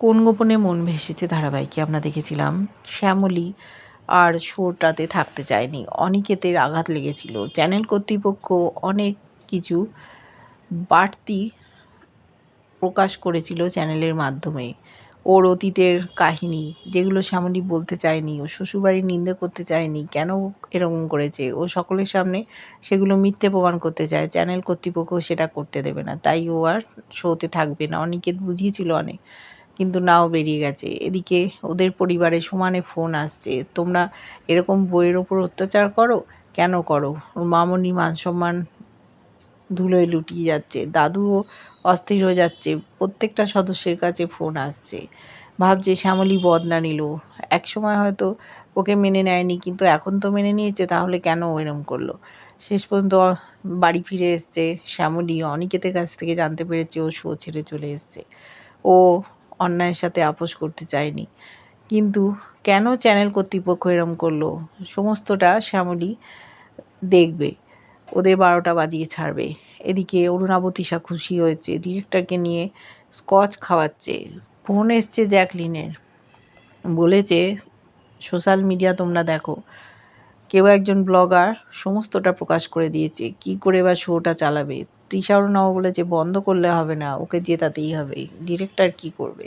কোন গোপনে মন ভেসেছে ধারাবাহিকে? আমরা দেখেছিলাম শ্যামলী আর শোটাতে থাকতে চায়নি। অনিকেতের আঘাত লেগেছিল। চ্যানেল কর্তৃপক্ষ অনেক কিছু বাড়তি প্রকাশ করেছিল চ্যানেলের মাধ্যমে। ওর অতীতের কাহিনী, যেগুলো শ্যামলী বলতে চায়নি, ও শ্বশুরবাড়ির নিন্দে করতে চায়নি, কেন এরকম করেছে? ও সকলের সামনে সেগুলো মিথ্যে প্রমাণ করতে চায়। চ্যানেল কর্তৃপক্ষ সেটা করতে দেবে না। তাই ও আর শোতে থাকবে না। অনিকেত বুঝিয়েছিল অনেক। কিন্তু নাও বেরিয়ে গেছে। এদিকে ওদের পরিবারে সমানে ফোন আসছে। তোমরা এরকম বইয়ের ওপর অত্যাচার করো? কেন করো? ওর মামনি মান সম্মান ধুলোয় লুটিয়ে যাচ্ছে। দাদুও অস্থির হয়ে যাচ্ছে। প্রত্যেকটা সদস্যের কাছে ফোন আসছে। ভাবছে শ্যামলী বদলা নিল। এক সময় হয়তো ওকে মেনে নেয়নি, কিন্তু এখন তো মেনে নিয়েছে, তাহলে কেন এরম করল? শেষ পর্যন্ত বাড়ি ফিরে এসছে শ্যামলী। অনিকেতের কাছ থেকে জানতে পেরেছে ও শো ছেড়ে চলে এসছে। ও অন্যায়ের সাথে আপোষ করতে চায়নি। কিন্তু কেন চ্যানেল কর্তৃপক্ষ এরম করল? সমস্তটা শ্যামলী দেখবে। ওদের বারোটা বাজিয়ে ছাড়বে। এদিকে অরুণাবতীশা খুশি হয়েছে। ডিরেক্টরকে নিয়ে স্কচ খাওয়াচ্ছে। ফোন এসছে জ্যাকলিনের। বলেছে, সোশ্যাল মিডিয়া তোমরা দেখো। কেউ একজন ব্লগার সমস্তটা প্রকাশ করে দিয়েছে, কি করে বা শোটা চালাবে? তৃষা অরুণাও বলেছে, বন্ধ করলে হবে না, ওকে জেতাতেই হবে। ডিরেক্টর কি করবে?